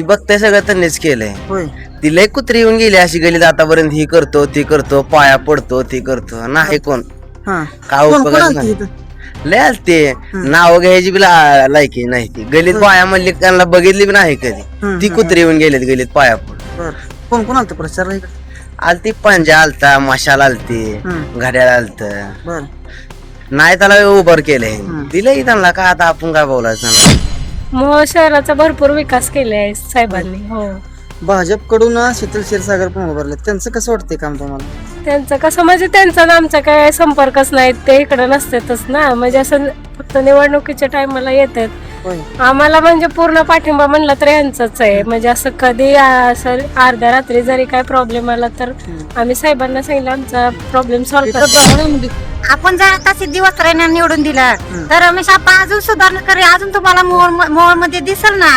ही बघताय सगळं त्यांनीच केलंय. होय. ती लय कुत्री येऊन गेली अशी गलीत आतापर्यंत ही करतो ती करतो पाया पडतो ती करतो. नाही कोण? हा. काय कोण कोण उपयोगच आलती नाही इथं? लय आलते. नाव घ्यायची बी ला- लायकी नाही ती. गलीत पाया म्हणली त्यांना बघितली बी नाही कधी. ती कुत्री येऊन गेलीत गलीत पाया पड बर. कोण कोण आलतं प्रचारला इकडे. आलती पंजा आलता मशाल आलती हम्म. घड्याळ आलत. बर. नाही त्याला उभर केलंय दिलंय त्यांना का आता आपण काय बोलायचं त्यांना? मोहोळ शहराचा भरपूर विकास केले आहे साहेबांनी हो. भाजपकडून शीतल क्षीरसागर पण उभारले त्यांचं कसं वाटतंय काम तुम्हाला? त्यांचं कसं म्हणजे त्यांचा आणि आमचा काय संपर्कच नाही ते इकडे नसतातच ना. म्हणजे असं फक्त निवडणुकीच्या टायमाला येतात. होय. आम्हाला म्हणजे पूर्ण पाठिंबा म्हणलं तर यांचाच आहे. म्हणजे असं कधी असं अर्ध्या रात्री जरी काय प्रॉब्लेम आला तर आम्ही साहेबांना सांगितलं आमचा प्रॉब्लेम सॉल्व्ह जाणार आपण जर आता सिद्धी वस्त्रांना निवडून दिला तर रमेश आपण अजून सुधारणा करे अजून तुम्हाला मोहोळ मोहोळमध्ये दिसल ना?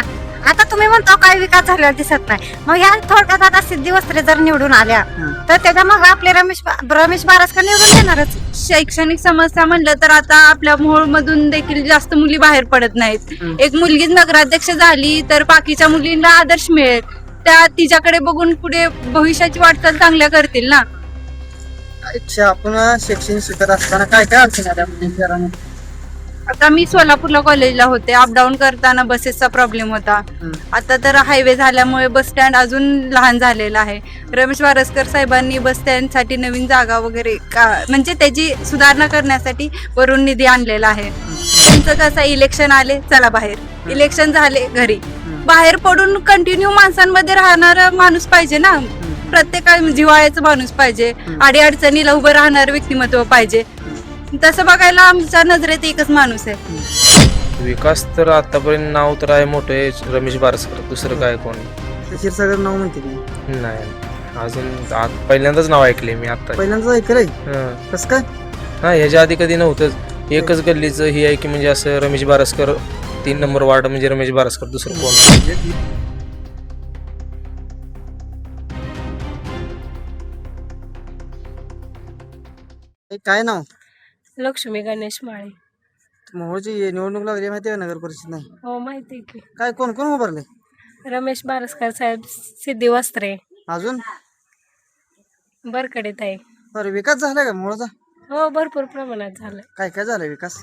आता तुम्ही म्हणता काय विकास झालेला दिसत नाही. मग ह्या थोडक्यात आता सिद्धी वस्त्रे जर निवडून आल्या तर त्याच्या मग आपले रमेश रमेश बारसकर निवडून देणारच शैक्षणिक समस्या म्हणलं तर आता आपल्या मोहोळ मधून देखील जास्त मुली बाहेर पडत नाहीत. एक मुलगी नगराध्यक्ष झाली तर बाकीच्या मुलींना आदर्श मिळेल. त्या तिच्याकडे बघून पुढे भविष्याची वाटचाल चांगल्या करतील ना? अच्छा आपण शैक्षणिक शिकत असताना काय काय अडचण आल्या म्हणजे शहरामध्ये? आता मी सोलापूरला कॉलेजला होते. अपडाऊन करताना बसेसचा प्रॉब्लेम होता. आता तर हायवे झाल्यामुळे बस स्टँड अजून लहान झालेला आहे. रमेश वारसकर साहेबांनी बस स्टँडसाठी नवीन जागा वगैरे का म्हणजे त्याची सुधारणा करण्यासाठी वरून निधी आणलेला आहे. त्यांचं कसं इलेक्शन आले चला बाहेर. इलेक्शन झाले घरी. बाहेर पडून कंटिन्यू माणसांमध्ये राहणारा माणूस पाहिजे ना. प्रत्येका जिव्हाळ्याचा माणूस पाहिजे. अडी अडचणीला उभं राहणार व्यक्तिमत्व पाहिजे. तसं बघायला आमच्या नजरेत एकच माणूस आहे. विकास तर आतापर्यंत नाव तर आहे मोठं आहे रमेश बारसकर. दुसरं काय कोण? क्षीरसागर नाव म्हणते मी. नाही. अजून आत- पहिल्यांदाच नाव ऐकले मी आता पहिल्यांदाच ऐकलंय? हं. कसं काय? हा ह्याच्या आधी कधी नव्हतंच एकच गल्लीचं ही आहे की म्हणजे असं रमेश बारसकर तीन नंबर वार्ड म्हणजे रमेश बारसकर दुसरं कोण? हे काय नाव? लक्ष्मी गणेश माळे. मोहोळची निवडणूक लागली माहिती आहे का नगर परिषद नाही? हो माहिती आहे की. काय कोण कोण उभारले? रमेश बारसकर साहेब सिद्धी वस्त्रे. अजून? बरकडेत आहे बरं विकास झालाय का मोहोळचा हो भरपूर प्रमाणात झालं काय काय झालाय विकास?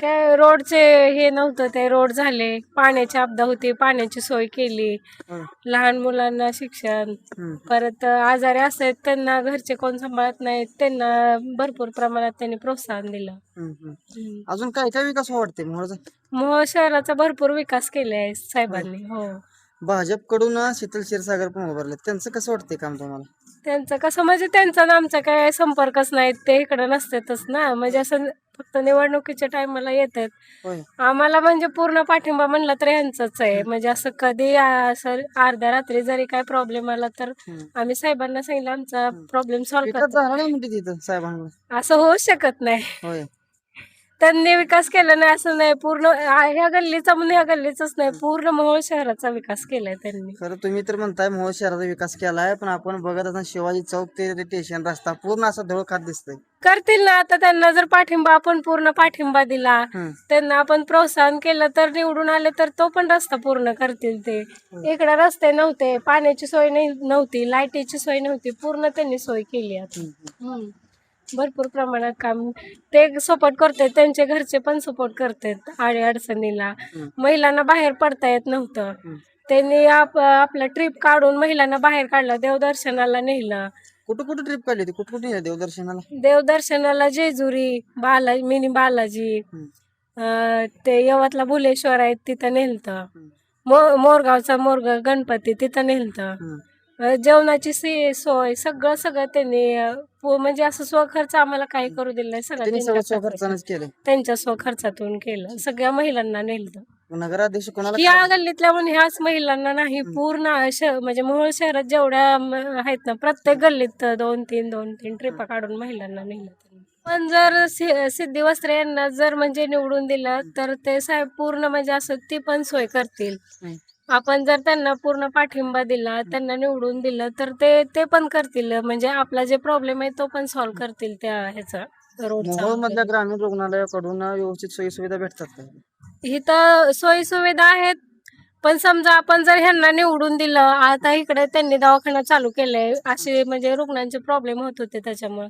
काय रोडचे हे नव्हतं ते रोड झाले. पाण्याची आपदा होती पाण्याची सोय केली. हं. लहान मुलांना शिक्षण हं. परत आजारी असतात त्यांना घरचे कोण सांभाळत नाहीत त्यांना भरपूर प्रमाणात त्यांनी प्रोत्साहन दिलं. हम्म. अजून काय काय विकास वाटते मोहोळचा मोहोळ शहराचा भरपूर विकास केले आहे. साहेबांनी हो. भाजपकडून शीतल क्षीरसागर पण उभारले त्यांचं कसं वाटतंय काम तुम्हाला? त्यांचं कसं म्हणजे त्यांचा आणि आमचा काय संपर्कच नाही ते इकडे नसतातच ना. म्हणजे असं फक्त निवडणुकीच्या टायमाला येतात. होय. आम्हाला म्हणजे पूर्ण पाठिंबा म्हणलं तर यांचाच आहे. म्हणजे असं कधी असं अर्ध्या रात्री जरी काय प्रॉब्लेम आला तर हम्म. आम्ही साहेबांना सांगितलं आमचा प्रॉब्लेम सॉल्व्ह विकास करतो. झाला नाही म्हणते तिथं साहेबांना असं होऊ शकत नाही. होय. त्यांनी विकास केला नाही असं नाही. पूर्ण ह्या गल्लीचा म्हणून ह्या गल्लीचाच नाही. पूर्ण मोहोळ शहराचा विकास केलाय त्यांनी. खरं तुम्ही तर म्हणताय मोहोळ शहराचा विकास केलाय पण आपण बघत असताना शिवाजी चौक ते स्टेशन रस्ता पूर्ण असा धुळ खात दिसतोय. करतील ना आता त्यांना जर पाठिंबा आपण पूर्ण पाठिंबा दिला हम्म. त्यांना आपण प्रोत्साहन केलं तर निवडून आले तर तो पण रस्ता पूर्ण करतील ते. इकडे रस्ते नव्हते पाण्याची सोय नाही नव्हती लाईटीची सोय नव्हती पूर्ण त्यांनी सोय केली आता. हम्म. भरपूर प्रमाणात काम ते सपोर्ट करतात. त्यांचे घरचे पण सपोर्ट करतात आडी अडचणीला. महिलांना बाहेर पडता येत नव्हतं. त्यांनी आप आपलं ट्रिप काढून महिलांना बाहेर काढलं देवदर्शनाला नेलं कुठं कुठं ट्रिप काढली होती? कुठं कुठे नेलं देवदर्शनाला? देवदर्शनाला जेजुरी बाला मिनी बालाजी. अं, ते यवतला बुलेश्वर आहेत तिथं नेलतं. मो मोरगावचा मोरगाव गणपती तिथं नेलतं. हम्म. जेवणाची सोय सगळं सगळं त्यांनी पो- म्हणजे असं स्वखर्च आम्हाला काही करू दिलं नाही. सगळं त्यांनी सगळं त्यांच्या स्वखर्चानंच केलंय त्यांच्या स्वखर्चातून केलं. सगळ्या महिलांना नेलतं. नगराध्यक्ष कोणाला या गल्लीतल्या म्हणून ह्याच महिलांना नाही पूर्ण म्हणजे मोहोळ शहरात जेवढ्या म- आहेत ना प्रत्येक गल्लीत दोन तीन दोन तीन ट्रिपा काढून महिलांना नेलं त्यांनी. पण जर सि- सिद्धी वस्त्रे यांना जर म्हणजे निवडून दिलं तर ते साहेब पूर्ण म्हणजे असं ती पण सोय करतील. हम्म. आपण जर त्यांना पूर्ण पाठिंबा दिला त्यांना निवडून दिलं तर ते ते पण करतील. म्हणजे आपला जे प्रॉब्लेम आहे तो पण सॉल्व्ह करतील त्या ह्याचा रोडचा मोहोळ मधल्या ग्रामीण रुग्णालयाकडून व्यवस्थित सोयी सुविधा भेटतात का? इथं सोयी सुविधा आहेत पण समजा आपण जर ह्यांना निवडून दिलं आता इकडे त्यांनी दवाखाना चालू केलाय असे म्हणजे रुग्णांचे प्रॉब्लेम होत होते त्याच्यामुळे.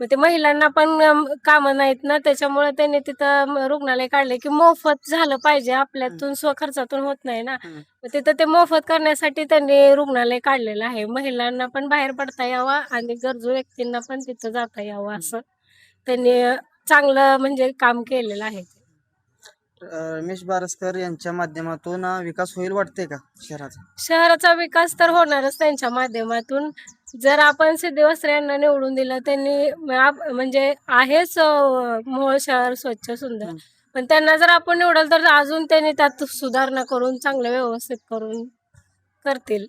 मग ते महिलांना पण कामं नाहीत ना त्याच्यामुळे त्यांनी तिथं रुग्णालय काढले की मोफत झालं पाहिजे आपल्यातून स्वखर्चातून होत नाही ना. तिथं ते मोफत करण्यासाठी त्यांनी रुग्णालय काढलेलं आहे. महिलांना पण बाहेर पडता यावं आणि गरजू व्यक्तींना पण तिथं जाता यावं असं त्यांनी चांगलं म्हणजे काम केलेलं आहे. रमेश बारसकर यांच्या माध्यमातून विकास होईल वाटते का शहराचा? शहराचा विकास तर होणारच त्यांच्या माध्यमातून. जर आपण सिद्धी वस्त्रे यांना निवडून दिलं त्यांनी म- आप- म्हणजे आहेच अं, मोहोळ शहर स्वच्छ सुंदर. पण त्यांना जर आपण निवडलं तर अजून त्यांनी त्यात सुधारणा करून चांगलं व्यवस्थित करून करतील.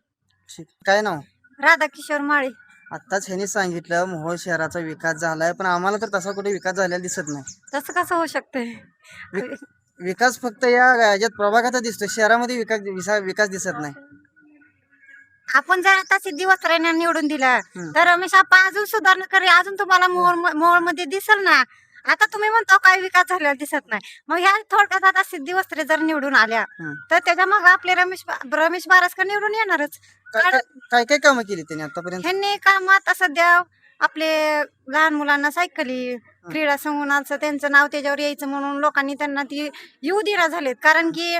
ठीक. काय नाव? राधाकिशोर माळे. आत्ताच ह्यांनी सांगितलं मोहोळ शहराचा विकास झालाय पण आम्हाला तर तसा कुठे विकास झालेला दिसत नाही. तसं कसं होऊ शकतंय? विकास फक्त या याच्यात प्रभागात दिसतो शहरामध्ये विकास विसा- विकास दिसत नाही. आपण जर आता सिद्धी वस्त्रांना निवडून दिलं हम्म. तर रमेश आपण अजून सुधारणा करे अजून तुम्हाला मोहोळ मोहोळमध्ये दिसल ना? आता तुम्ही म्हणता काय विकास झालेला दिसत नाही. मग ह्या थोडक्यात आता सिद्धी वस्त्रे जर निवडून आल्या हम्म. तर त्याच्या मग आपले रमेश बा- रमेश बारसकर निवडून येणारच. काय काय- काय काय कामं केली त्यांनी आतापर्यंत? ह्यांनी काम आता सध्या आपले लहान मुलांना सायकली क्रीडा संकुलाचं त्यांचं नाव त्याच्यावर यायचं म्हणून लोकांनी त्यांना ती येऊ दिरा झालेत. कारण की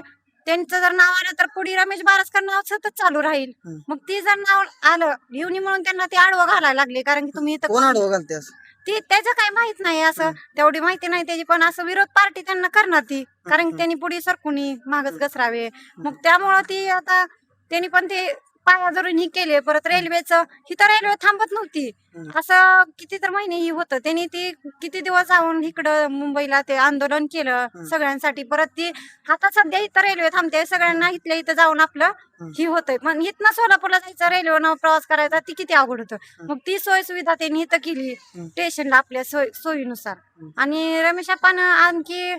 त्यांचं जर नाव आलं तर पुढे रमेश बारसकर नाव सतत चालू राहील. मग ती जर नाव आलं येऊनी म्हणून त्यांना ते आडवं घालायला लागले. कारण की तुम्ही इथं कोण आडवं घालते असं? ती त्याचं काही माहीत नाही असं. तेवढी माहिती नाही त्याची. पण असं विरोध पार्टी त्यांना करणार ती. कारण की त्यांनी पुढे सरकुनी मागच घसरावे. मग त्यामुळं ती आता त्यांनी पण ते पाया धरून ही केले परत रेल्वेचं ही तर रेल्वे थांबत नव्हती. असं किती तर महिने ही होतं त्यांनी ती किती दिवस जाऊन इकडं मुंबईला ते आंदोलन केलं. सगळ्यांसाठी परत ती आता सध्या इथं रेल्वे थांबते सगळ्यांना इथल्या इथं जाऊन आपलं. ही होतंय पण इथनं सोलापूरला जायचं रेल्वेनं प्रवास करायचा ती किती अवघड होतं मग ती सोय सुविधा त्यांनी इथं केली. स्टेशनला आपल्या सोय सोयीनुसार. आणि रमेश आपण आणखी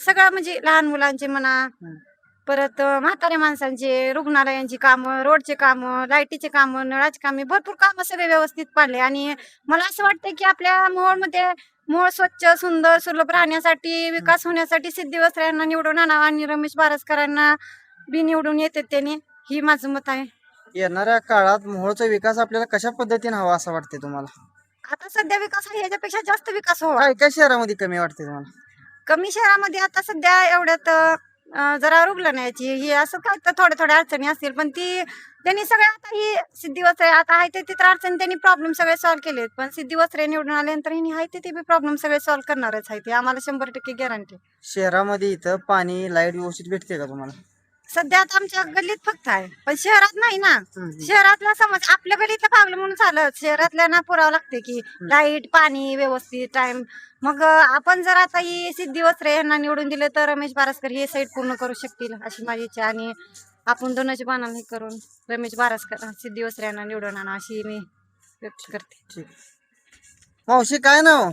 सगळं म्हणजे लहान मुलांचे म्हणा. परत म्हाताऱ्या माणसांचे रुग्णालयांची कामं रोडचे कामं लाईटीचे कामं नळाची कामे भरपूर कामं सगळे व्यवस्थित पाडले. आणि मला असं वाटतं की आपल्या मोहोळमध्ये मोहोळ स्वच्छ सुंदर सुलभ राहण्यासाठी विकास होण्यासाठी सिद्धी वस्त्र्यांना निवडून आणावं आणि रमेश बारसकरांना बी निवडून येते त्याने ही माझं मत आहे. येणाऱ्या काळात मोहोळचा विकास आपल्याला कशा पद्धतीने हवा असं वाटते तुम्हाला? आता सध्या विकास आहे याच्यापेक्षा जास्त विकास व्हावा काय काय शहरामध्ये कमी वाटते तुम्हाला? कमी शहरामध्ये आता सध्या एवढ्यात जरा जरा न्यायची ही असं काय तर थोड्या थोड्या अडचणी असतील पण ती त्यांनी सगळ्या आता ही सिद्धी वस्त्रे आता आहे ते तिथं अडचणी त्यांनी प्रॉब्लेम सगळे सॉल्व्ह केलेत. पण सिद्धी वस्त्रे निवडून आल्यानंतर हिने आहे ते बी प्रॉब्लेम सगळे सॉल्व्ह करणारच आहे ते आम्हाला शंभर टक्के गॅरंटी शहरामध्ये इथं पाणी लाइट व्यवस्थित भेटते का तुम्हाला? सध्या आता आमच्या गल्लीत फक्त आहे. पण शहरात नाही ना. शहरातला समज आपल्या गल्लीतलं पागलं म्हणून चालत शहरातल्यांना पुरावं लागते की लाइट पाणी व्यवस्थित टाइम मग आपण जर आता ही सिद्धी वस्त्रे यांना निवडून दिले तर रमेश बारसकर हे साईड पूर्ण करू शकतील अशी माझी इच्छा. आणि आपण दोनाची पानाला हे करून रमेश बारसकर सिद्धी वस्त्रे यांना निवडून आणा अशी मी व्यक्त करते. मावशी काय नाव?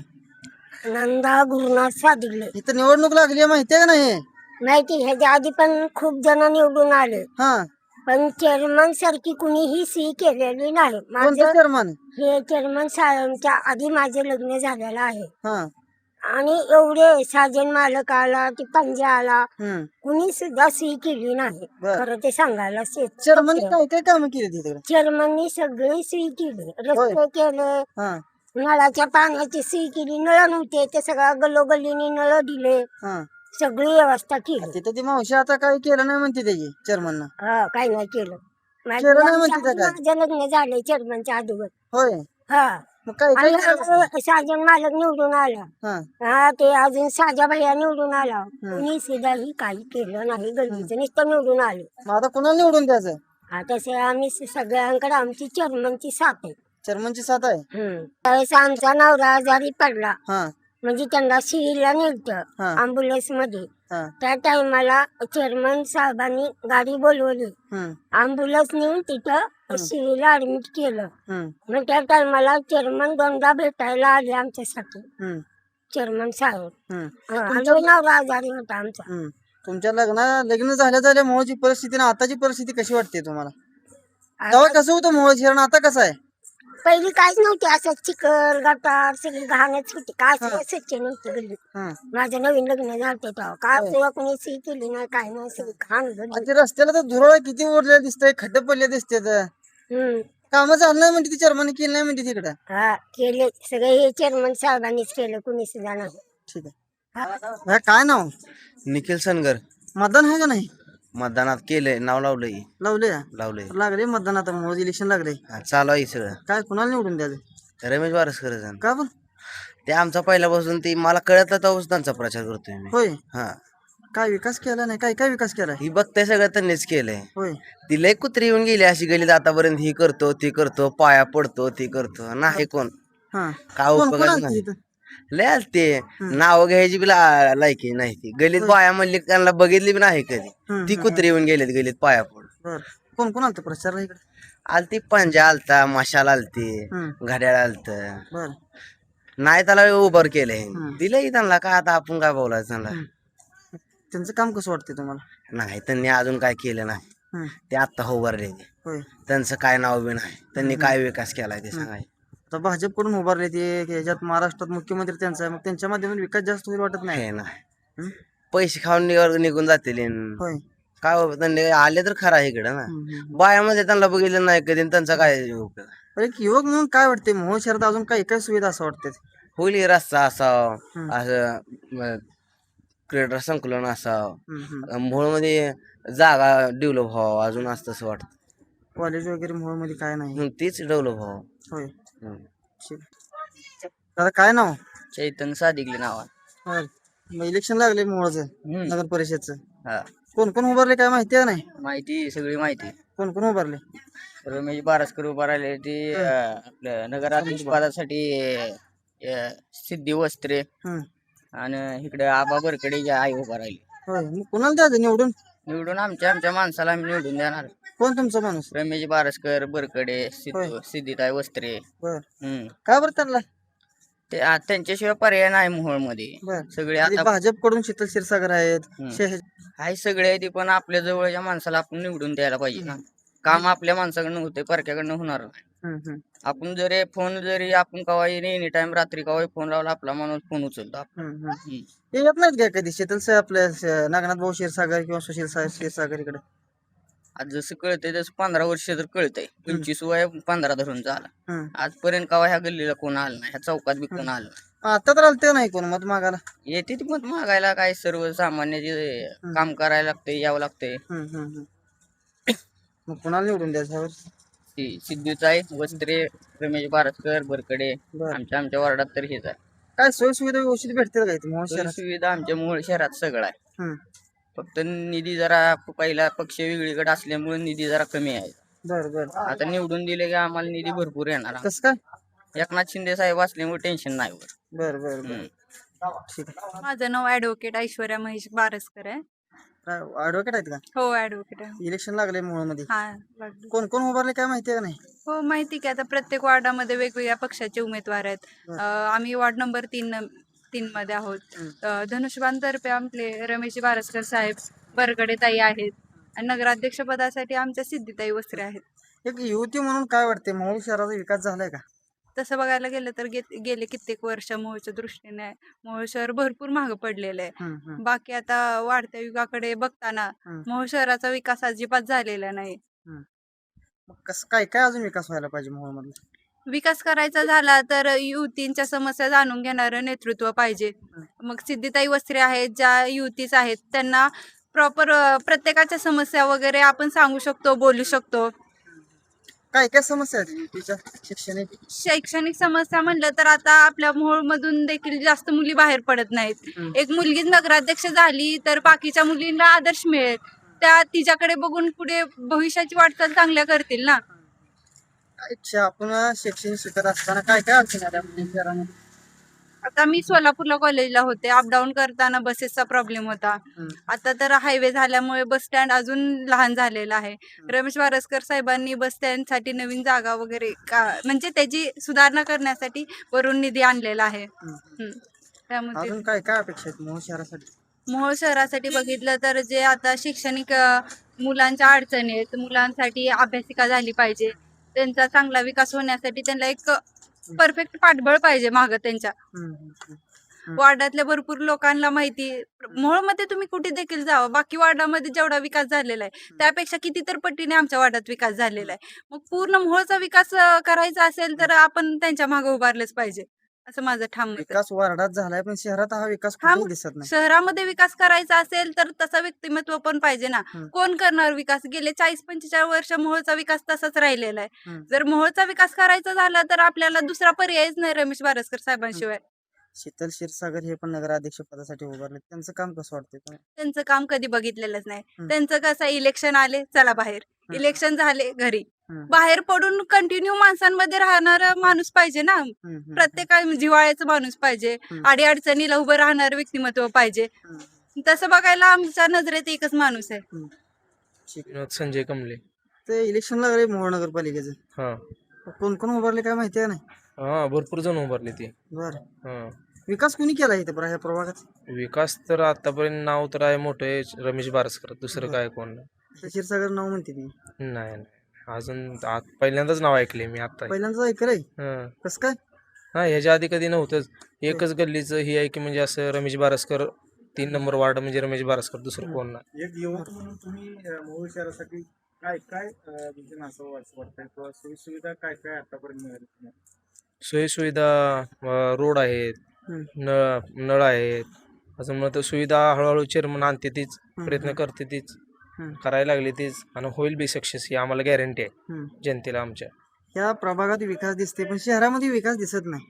नंदा गुरुनाथ सादिगले इथं निवडणूक लागली आहे माहितीये का नाही? माहिती ह्याच्या आधी पण खूप जण निवडून आले. हा. पण चेअरमन सारखी कुणीही सी केलेली नाही. कोणतं माझं चेअरमन हे चेअरमन साहेबांच्या आधी माझे लग्न झालेलं आहे. हा. आणि एवढे साजन मालक आला की पंजा आला हम्म. कुणी सुद्धा सी केली नाही. बर. खरं ते सांगायला चेअरमन काय काय कामं केली तिकडे चेअरमननी सगळी सी केली. रस्ते केले. हा. नळाच्या पाण्याची सी केली. नळ नव्हते. ते सगळ्या गल्लोगल्लीने नळ दिले. हा. सगळी व्यवस्था केली. तिथं ती मावशी आता काही केलं नाही म्हणते त्याची चेअरमन हा काही नाही केलं. नाही म्हणते त्या आधी माझं लग्न झालंय चेअरमनच्या अगोदर होय. हा. मग काय काय आणि केलं? आता साजन मालक निवडून आला. हा. हा ते अजून साजा भैया निवडून आला. कुणी सुद्धाही काही केलं नाही गल्लीचं नुसतं निवडून आले. मग आता कुणाला निवडून द्यायचं? हा तसे आम्ही स- सगळ्यांकडे आमची चेअरमनची साथ आहे. चेअरमनची साथ आहे? हम्म. त्यावेळेस आमचा नवरा आजारी पडला. हा. म्हणजे त्यांना सिव्हिलला नेलत हा. मध्ये हा. त्या टायमाला चेअरमन साहेबांनी गाडी बोलवली. हम्म नेऊन तिथं सिव्हिलला ऍडमिट केलं. हम्म मग त्या टायमाला चेअरमन दोनदा भेटायला आले आमच्यासाठी. हम्म चेअरमन साहेब. हम्म हा, आणि तो नवरा आजारी होता आमचा. हम्म. तुमच्या लग्ना लग्न झाल्या झाल्या मोहची परिस्थिती आताची परिस्थिती कशी वाटते तुम्हाला? तेव्हा कसं होतं मोहोळ शहर आणि आता कसं आहे? पहिली काहीच नव्हती असं चिखल गटार सगळी घाणच होती. काय सगळं स्वच्छ नव्हती गल्ली हा. माझं नवीन लग्न झालं तेव्हा. काय सेवा कोणी सी केली नाही काय नाही सगळी घाण गल्ली ते रस्त्याला तर धुरळ किती ओढलेलं दिसतंय खड्डे पडले दिसतात हम्म. कामं झालं नाही म्हणते ती चर्माने केली नाही म्हणते तिकडं. हा केले. सगळे हे चेअरमन साहेबांनीच केलं कुणी सुद्धा नाही. ठीक आहे. हा, काय नाव? निखिल सनगर. मतदान आहे का नाही? मतदानात केलंय नाव लावलंय. लावले लावलंय. लागले मतदान आता मोदी इलेक्शन लागले हा, चालू आहे सगळं. काय कुणाला निवडून द्यायचं? रमेश बारसकर जण का पण ते आमचा पहिल्यापासून ती मला कळत त्यांचा प्रचार करतोय मी. होय. हा. काय विकास केला नाही? काय काय विकास केलाय ही बघताय सगळं त्यांनीच केलंय. होय. ती लय कुत्री येऊन गेली अशी गेली आतापर्यंत ही करतो ती करतो पाया पडतो ती करतो. नाही कोण. हा. काय कोण आलते नाही. इथं? लय आलते नाव घ्यायची बी ला- लायकी नाही ती. गलीत बाया म्हणली त्यांना बघितली बी नाही कधी. ती कुत्री येऊन गेलीत गलीत पाया पड बर. कोण कोण आलत प्रचारला इकडे. आलती पंजा आलता मशाल आलती. घड्याळ आलत. बर. नाही त्याला उभर केलंय दिलंय त्यांना काय आता आपण काय बोलायचं त्यांना? त्यांचं काम कसं वाटतंय तुम्हाला? नाही त्यांनी अजून काय केलं नाही. ते आत्ता उभारले होय. त्यांचं काय नाव बी नाही. त्यांनी काय विकास केलाय ते सांगाय. आता भाजपकडून उभारले ते? ह्याच्यात महाराष्ट्रात मुख्यमंत्री त्यांचा आहे. मग त्यांच्या माध्यमातून विकास जास्त होईल वाटत नाही? हे नाही. हम्म? पैसे खाऊन निघ- निघून जातील. होय. काय बाबा, त्यांनी आले तर खरा इकडं ना. बायामध्ये त्यांना बघितलं नाही कधी आणि त्यांचा काय उपयोग एक युवक म्हणून काय वाटते मोहोळ शहरात अजून काय काय सुविधा असं वाटते होईल हे रस्ता असावं हम्म. असं म, क्रीडा संकुलन असावं कॉलेजमध्ये जागा डेव्हलप व्हावं अजून असं तसं वाटतं. वगैरे मोहोळमध्ये काय नाही. तीच डेव्हलप व्हावं. होय. दादा काय नाव? चैतन्य सादिकले नावात होय मग इलेक्शन लागले मोहोळचं नगर परिषदचं. हा. कोण कोण उभारले काय माहिती आहे नाही? माहिती सगळी माहिती. कोण कोण उभारले? रमेश बारसकर उभा राहिले ते अं, आपलं नगराध्यक्ष पदासाठी अं, सिद्धी वस्त्रे. आणि इकडे आबा बरकडे जे आई उभा राहिली. होय. मग कोणाला द्यायचं निवडून? निवडून आमच्या आमच्या माणसाला आम्ही निवडून देणार. कोण तुमचा माणूस? रमेश बारसकर बरकडे होय. सिद्ध सिद्धिताई वस्त्रे. बर. हम्म. का बरं त्यांना? ते आ- त्यांच्याशिवाय पर्याय नाही मोहोळमध्ये बर. सगळे आणि आता भाजपकडून शीतल क्षीरसागर आहेत हम्म. शे- आहे सगळे आहे ते पण आपल्या जवळच्या माणसाला आपण निवडून द्यायला पाहिजे ना. काम आपल्या माणसाकडनं होते परक्याकडनं होणार नाही. हम्म, हम्म, आपण जरी फोन जरी आपण कवा एनी टाइम रात्री कवा फोन लावला आपला माणूस फोन उचलतो आप- हम्म, हम्म. हम्म. हे येत नाहीत काय कधी? शीतल साहेब आपल्या श- नागनाथ भाऊ क्षीरसागर किंवा सुशील साहेब क्षीरसागर इकडे. आज जसं कळतंय तसं पंधरा वर्ष तर कळतंय. पंचवीस वय पंधरा धरून झाला. हम्म. आजपर्यंत कवा ह्या गल्लीला कोण आलं नाही ह्या चौकात बी कोण आलं नाही. आता तर आलते नाही कोण मत मागायला? येते ती मत मागायला काय सर्वसामान्य जे काम करायला लागतंय यावं लागतंय. मग कुणाला निवडून द्यायचं? ती सिद्धूचा आहे वस्त्रे रमेश बारसकर बरकडे बर. आमच्या आमच्या वार्डात तर हेच आहे. काय सोयी सुविधा व्यवस्थित भेटतील मोहोळ शहरात? सुविधा आमच्या मूळ शहरात सगळं आहे. फक्त निधी जरा पहिला पक्ष वेगळीकडे असल्यामुळे निधी जरा कमी आहे. बर बर. आता निवडून दिले की आम्हाला निधी भरपूर येणार कसं काय? एकनाथ शिंदे साहेब असल्यामुळे टेन्शन नाही वर बर बर बर. हम्म. ठीक आहे. माझं नाव ऍडव्होकेट ऐश्वर्या महेश बारसकर आहे. काय ऍडव्होकेट आहेत का? हो ऍडव्होकेट आहे. इलेक्शन लागले हा लागलं. कोण कोण उभारले काय माहिती आहे का नाही? हो माहिती की आता प्रत्येक वॉर्डामध्ये वेगवेगळ्या पक्षाचे उमेदवार आहेत. अं, आम्ही वॉर्ड नंबर तीन तीन मध्ये आहोत अं, धनुष्यबाण तर्फे आपले रमेश बारसकर साहेब बरगडे ताई आहेत आणि नगराध्यक्ष पदासाठी आमच्या सिद्धिताई वस्त्रे आहेत. एक युवती म्हणून काय वाटते मोहोळ शहराचा विकास झालाय का? तसं बघायला गेलं तर गे- गेले कित्येक वर्ष मोहोळच्या दृष्टीने मोहोळ शहर भरपूर महाग पडलेलं आहे. बाकी आता वाढत्या युगाकडे बघताना. मोहोळ शहराचा विकास अजिबात झालेला नाही. कसं काय काय अजून विकास व्हायला पाहिजे मोहोळ विकास करायचा झाला तर युवतींच्या समस्या जाणून घेणारं नेतृत्व पाहिजे. मग सिद्धिताई वस्त्रे आहेत ज्या युवतीच आहेत त्यांना प्रॉपर प्रत्येकाच्या समस्या वगैरे आपण सांगू शकतो बोलू शकतो. काय काय समस्या शैक्षणिक? शैक्षणिक समस्या म्हणलं तर आता आपल्या मोहोळमधून देखील जास्त मुली बाहेर पडत नाहीत. एक मुलगी नगराध्यक्ष झाली तर बाकीच्या मुलींना आदर्श मिळेल. त्या तिच्याकडे बघून पुढे भविष्याची वाटचाल चांगल्या करतील ना? आपण शैक्षणिक शिकत असताना काय काय अडचण आल्या शहरामध्ये आता मी सोलापूरला कॉलेजला होते. अपडाऊन करताना बसेसचा प्रॉब्लेम होता. हम्म. आता तर हायवे झाल्यामुळे बस स्टँड अजून लहान झालेला आहे. रमेश बारसकर साहेबांनी बस स्टँडसाठी नवीन जागा वगैरे का म्हणजे त्याची सुधारणा करण्यासाठी वरून निधी आणलेला आहे. हम्म. त्यामुळे अजून काय काय अपेक्षा आहेत मोहोळ शहरासाठी? मोहोळ शहरासाठी बघितलं तर जे आता शैक्षणिक अ, मुलांच्या अडचणी आहेत मुलांसाठी अभ्यासिका झाली पाहिजे. त्यांचा चांगला विकास होण्यासाठी त्यांना एक परफेक्ट पाठबळ पाहिजे मागं त्यांच्या. वार्डातल्या भरपूर लोकांना माहिती मोहोळमध्ये तुम्ही कुठे देखील जावं बाकी वार्डामध्ये जेवढा विकास झालेला आहे त्यापेक्षा कितीतर पटीने आमच्या वार्डात विकास झालेला आहे. मग पूर्ण मोहोळचा विकास करायचा असेल तर आपण त्यांच्या मागे उभारलेच पाहिजे. असं माझं ठाम मत आहे. विकास वार्डात झालाय पण शहरात हा विकास हा, कुठेही मग दिसत नाही शहरामध्ये विकास करायचा असेल तर तसा व्यक्तिमत्व पण पाहिजे ना हम्म. कोण करणार विकास गेले चाळीस पंचेचाळीस वर्ष मोहोळचा विकास तसाच राहिलेला आहे हम्म. जर मोहोळचा विकास करायचा झाला तर आपल्याला दुसरा पर्यायच नाही रमेश बारसकर साहेबांशिवाय शीतल क्षीरसागर हे पण नगराध्यक्ष पदासाठी उभारले. त्यांचं काम कसं वाटतंय तुम्हाला? त्यांचं काम कधी बघितलेलंच नाही. त्यांचं कसं इलेक्शन आले चला बाहेर. हम्म. इलेक्शन झाले घरी. हम्म. बाहेर पडून कंटिन्यू माणसांमध्ये राहणारा माणूस पाहिजे ना. हम्म, हम्म, हम्म. प्रत्येका जिव्हाळ्याचं माणूस पाहिजे. हम्म. आडी अडचणीला उभं राहणारं व्यक्तिमत्व पाहिजे. हम्म, तसं बघायला आमच्या नजरेत एकच माणूस आहे. ठीक. विनोद संजय कमले. ते इलेक्शन लागले मोहोळ नगरपालिकेचं. हा. कोण कोण उभारले काय माहिती आहे नाही? हा भरपूर जण उभारले ते. बर. हा. विकास कुणी केला इथे बरं ह्या प्रभागात? विकास तर आतापर्यंत नाव तर आहे मोठं आहे रमेश बारसकर. दुसरं काय कोण नाही. क्षीरसागर नाव म्हणते ती. नाही नाही. अजून आत- पहिल्यांदाच नाव ऐकले मी आता पहिल्यांदा ऐकलं आहे हा. कसं काय? हा ह्याच्या आधी कधी नव्हतंच. एकच गल्लीचं ही आहे की म्हणजे असं रमेश बारसकर तीन नंबर वार्ड म्हणजे रमेश बारसकर दुसरं कोण नाही. एक युवक म्हणून तुम्ही अ, मोहोळ शहरासाठी काय काय म्हणजे असं वाट- वाटतंय? किंवा सोयीसुविधा काय काय आतापर्यंत मिळाली तुम्हाला? सोयीसुविधा रोड आहेत. नळ नळ आहेत मग तर सुविधा हळूहळू चेअरमन आणते तीच प्रयत्न करते तीच. करायला लागली तीच आणि होईल बी सक्सेस ही आम्हाला गॅरंटी आहे. जनतेला आमच्या या प्रभागात विकास दिसते पण शहरामध्ये विकास दिसत नाही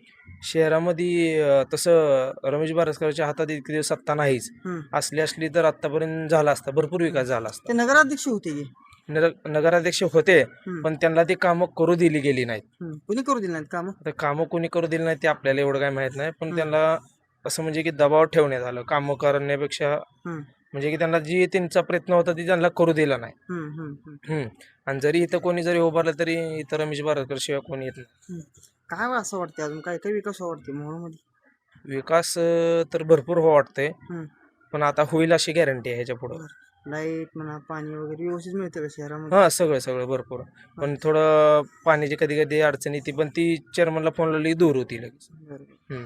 शहरामध्ये तसं रमेश बारसकरच्या हातात इतकी दिवस सत्ता नाहीच. असली असली तर आतापर्यंत झाला असता भरपूर विकास झाला असता ते नगराध्यक्ष होते की नगर नगराध्यक्ष होते हम्म. पण त्यांना ती कामं करू दिली गेली नाहीत हम्म. कुणी करू दिले नाहीत काम आता कामं कोणी करू दिली नाही ते आपल्याला एवढं काय माहीत नाही पण त्यांना असं म्हणजे की दबाव ठेवण्यात आलं कामं करण्यापेक्षा हम्म. म्हणजे की त्यांना जी त्यांचा प्रयत्न होता ती त्यांना करू दिला नाही हम्म, हम्म, हम्म, हम्म. आणि जरी इथं कोणी जरी उभारलं तरी इथं रमेश बारकर शिवाय कोणी येत नाही. काय असं वाटतं अजून काय काय विकास वाटते मोहोळमध्ये विकास अं, तर भरपूर हो वाटतंय हम्म. पण आता होईल अशी गॅरंटी आहे ह्याच्या पुढं लाइट म्हणा पाणी वगैरे व्यवस्थित मिळतं का शहरामध्ये हा सगळं सगळं भरपूर पण थोडं पाण्याची कधी कधी अडचण येते पण ती चेअरमनला फोन लावली की दूर होती लगेच बरोबर. हम्म.